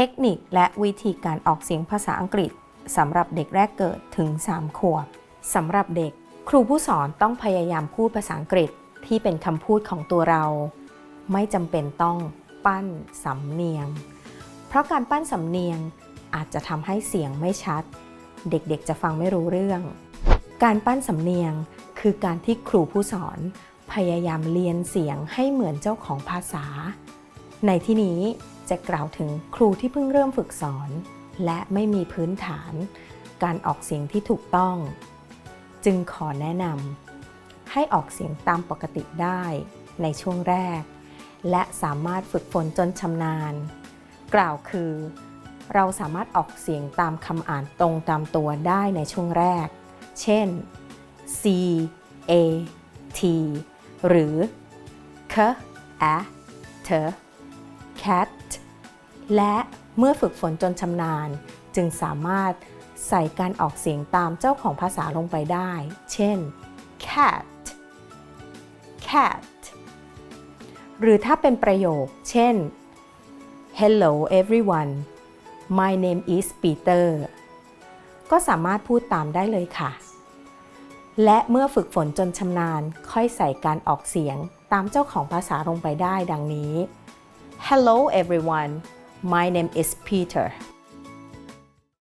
เทคนิคและวิธีการออกเสียงภาษาอังกฤษสำหรับเด็กแรกเกิดถึง 3 ขวบสำหรับเด็ก ครูผู้สอนต้องพยายามพูดภาษาอังกฤษที่เป็นคำพูดของตัวเรา ไม่จำเป็นต้องปั้นสำเนียง เพราะการปั้นสำเนียงอาจจะทำให้เสียงไม่ชัด เด็กๆจะฟังไม่รู้เรื่อง การปั้นสำเนียงคือการที่ครูผู้สอน พยายามเรียนเสียงให้เหมือนเจ้าของภาษา ในที่นี้จะกล่าวถึงครูที่เพิ่งเริ่มฝึกสอน และไม่มีพื้นฐาน การออกเสียงที่ถูกต้อง จึงขอแนะนำให้ออกเสียงตามปกติได้ในช่วงแรก และสามารถฝึกฝนจนชำนาญ กล่าวคือ เราสามารถออกเสียงตามคำอ่านตรงตามตัวได้ในช่วงแรก เช่น C A T หรือ k a t cat และเมื่อฝึกฝนจนชำนาญ จึงสามารถใส่การออกเสียงตามเจ้าของภาษาลงไปได้ เช่น cat cat หรือถ้าเป็นประโยค เช่น Hello everyone my name is Peter ก็สามารถพูดตามได้เลยค่ะ และเมื่อฝึกฝนจนชำนาญ ค่อยใส่การออกเสียงตามเจ้าของภาษาลงไปได้ดังนี้ Hello everyone. My name is Peter